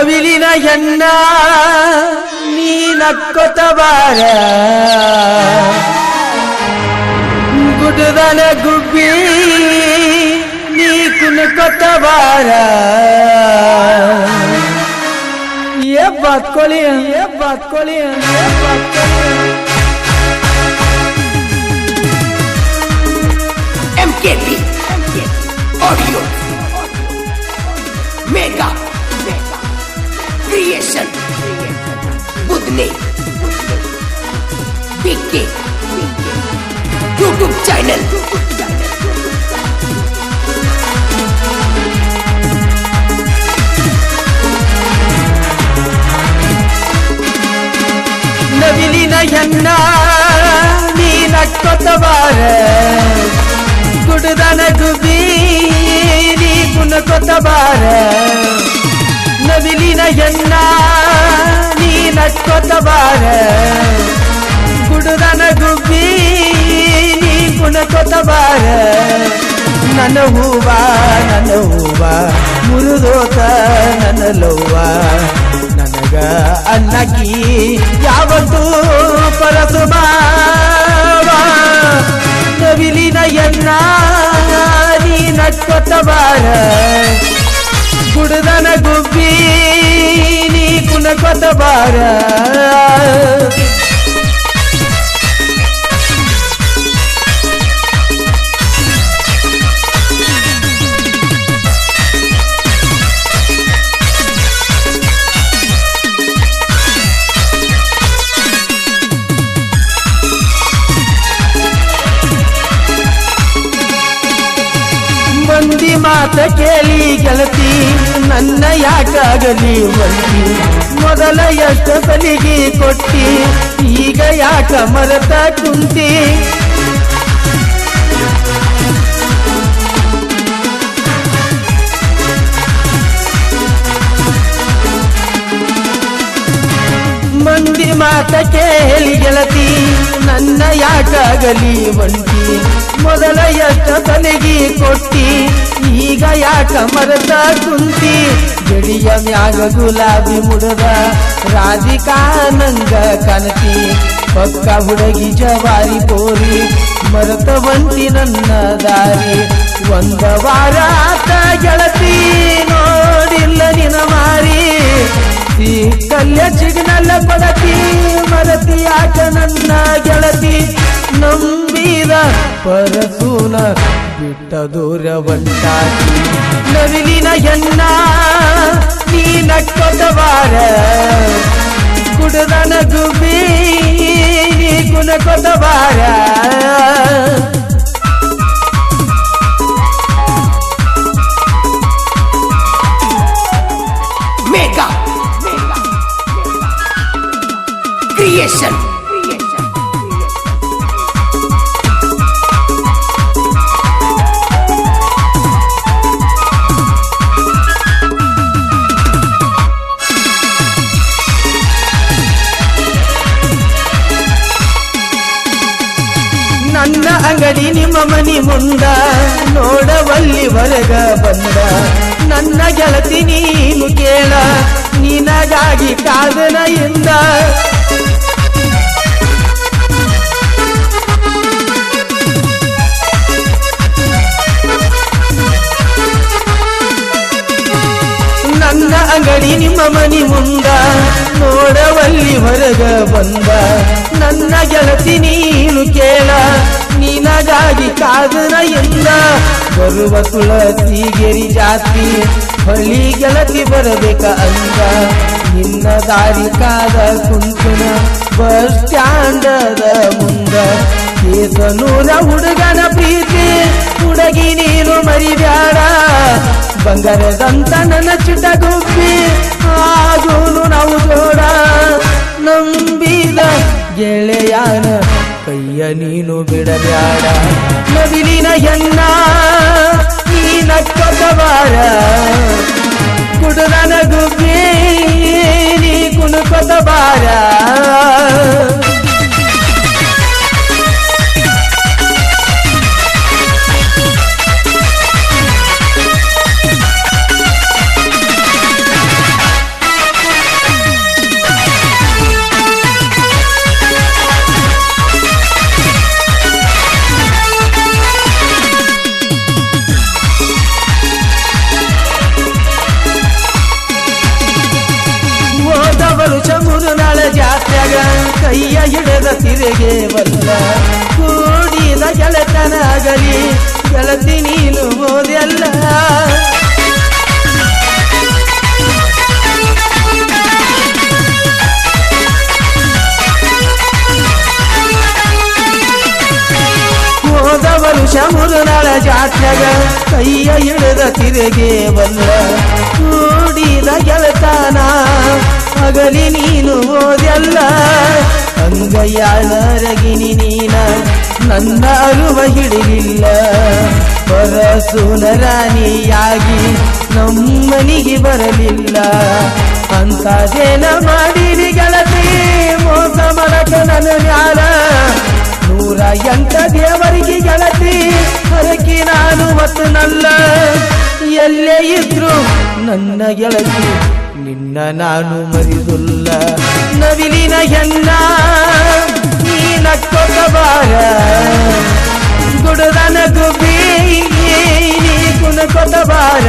ನವಿಲಿನ ಹೆಣ್ಣ, ನೀ ನಕ್ಕೊತ ಬಾರ ಗುಡ್ಡದನ ಗುಬ್ಬಿ, ನೀ ಕುಣ್ಕೊತ ಬಾರ ಏ ಬಾತ್ಕೊಳ್ಳಿ ಏ ಬಾತ್ಕೊಳ್ಳಿ ಏ ಬಾತ್ಕೊಳ್ಳಿ PK YouTube channel. ನವಿಲಿನ ಹೆಣ್ಣ ನೀ ನಕ್ಕೊತ ಬಾರ ಗುಡ್ದನ ಗುಬ್ಬಿ ನೀ ಕುಣ್ಕೊತ ಬಾರ ನವಿಲಿನ ಹೆಣ್ಣ ನೀ ನಕ್ಕೊತ ಬಾರ ಗುಡ್ದನ ಗುಬ್ಬಿ ನೀ ಕುಣ್ಕೊತ ಬಾರ ನನ್ನ ಹೂವ ನನ್ನ ಹೂವ. ಮುರುದೋತ, ನನ್ನ ಲವ್ವ. ನನಗ ಅನ್ನಕಿ ಯಾವತ್ತೂ ಪರಸುಮ ನವಿಲಿನ ಎನ್ನ ನೀ ನಕ್ಕೊತ ಬಾರ ಗುಡ್ದನ ಗುಬ್ಬಿ ನೀ ಕುಣಕೊತ ಮಾತ ಕೇಳಿ ಗೆಳತಿ ನನ್ನ ಯಾಕಾಗಲಿ ಬಂದಿ ಮೊದಲ ಎಷ್ಟು ಸಲಿಗೆ ಕೊಟ್ಟಿ ಈಗ ಯಾಕ ಮರತ ಕುಂತಿ? ಮಾತ ಕೇಳಿ ಗೆಳತಿ, ನನ್ನ ಯಾಕಾಗಲಿ ಒಂಟಿ? ಮೊದಲ ಎಷ್ಟ ತಲೆಗಿ ಕೊಟ್ಟಿ, ಈಗ ಯಾಕ ಮರದ ಕುಂತಿ? ಗಡಿಯ ಮ್ಯಾಗ ಗುಲಾಬಿ ಮುಡದ ರಾಧಿಕಾ ನಂಗ ಕನತಿ ಪಕ್ಕ ಹುಡುಗಿ ಜವಾರಿ ಪೋರಿ ಮರತ ಬಂತಿ ನನ್ನ ದಾರಿ. ಒಂದ ವಾರ ಆತ ಪರಸೂನ ಬಿಟ್ಟ ದೂರ ಬಂಟಾಕಿ ನವಿಲಿನ ಎನ್ನ ನೀ ನಕ್ಕೊತ ಬಾರ ಕುಡದನ ಗುಬ್ಬಿ ನೀ ಕುಣಕೊತ ಅಂಗಡಿ ನಿಮ್ಮ ಮನಿ ಮುಂದ ನೋಡವಲ್ಲಿ ಹೊರಗ ಬಂದ. ನನ್ನ ಗೆಳತಿ ನೀನು ಕೇಳ ನಿನಗಾಗಿ ಕಾದನ ಎಂದ. ನನ್ನ ಅಂಗಡಿ ನಿಮ್ಮ ಮನಿ ಮುಂದ. ನೋಡವಲ್ಲಿ ಹೊರಗ ಬಂದ. ನನ್ನ ಗೆಳತಿ ನೀನು ಕೇಳ. ನಿನಗಾಗಿ ಎಂದ. ಬರುವ ತುಳಸಿಗೆರಿ ಜಾತಿ ಹಳ್ಳಿ ಗೆಳತಿ ಬರಬೇಕ ಅಂದ. ನಿನ್ನ ದಾರಿ ಕಾದ ಕುಂಕುಣ ಬಸ್ ಸ್ಟ್ಯಾಂಡದ ಮುಂದ. ಕೇಸನೂರ ಹುಡುಗನ ಪ್ರೀತಿ. ಹುಡುಗಿ ನೀನು ಮರಿಬ್ಯಾಡ. ಬಂಗಾರದಂತ ನನ್ನ ಚಿಟಗುಬ್ಬಿ ಆಗೂನು ನಾವು ಜೋಡ ನಂಬಿದ ಗೆಳೆಯನ. ಕೈಯ ನೀನು ಬಿಡಬ್ಯಾಡ. ನವಿಲಿನ ಎನ್ನ ಈ ನಕ್ಕೊತ ಬಾರ ಕುಡುದನ ಗುಬ್ಬಿ, ನೀ ಕುಣುಕೊತ ಜಾತ್ಯಾಗ ಕೈಯ ಹಿಡದ ತಿರೆಗೆ ಬಲ್ಲ ಕೂಡಿದ ಗೆಳೆತನಾಗಲಿ, ಗೆಳತಿ ನೀನು ಓದೆಲ್ಲ ಹೋದವರು ಜಾತ್ಯಾಗ ಜಾತ್ರೆಗ ಕೈಯ ಹಿಡಿದ ತಿರೆಗೆ ಬಲ್ಲ ಕೂಡಿದ ಗೆಳತನ. ಹಗಲಿ ನೀನು ಓದೆಲ್ಲ ಅಂಗಯ್ಯಾಳರಗಿನಿ ನೀನ, ನನ್ನ ಅರುವ ಹಿಡಿಲಿಲ್ಲ. ಪರಸುನರಾಣಿಯಾಗಿ ನಮ್ಮನಿಗೆ ಬರಲಿಲ್ಲ. ಅಂತದೇನ ಮಾಡಿರಿ ಗೆಳತಿ, ಮೋಸ ಮಾಡಕ ನನ್ನ ಗೆಳತಿ ನಿನ್ನ ನಾನು ಮರಿದುಲ್ಲ ನವಿಲಿನ ಹೆಣ್ಣ ನೀ ನಕ್ಕೊತ ಬಾರ ಗುಡದನ ಗುಬ್ಬಿ ನೀ ಕುನಕೊತ ಬಾರ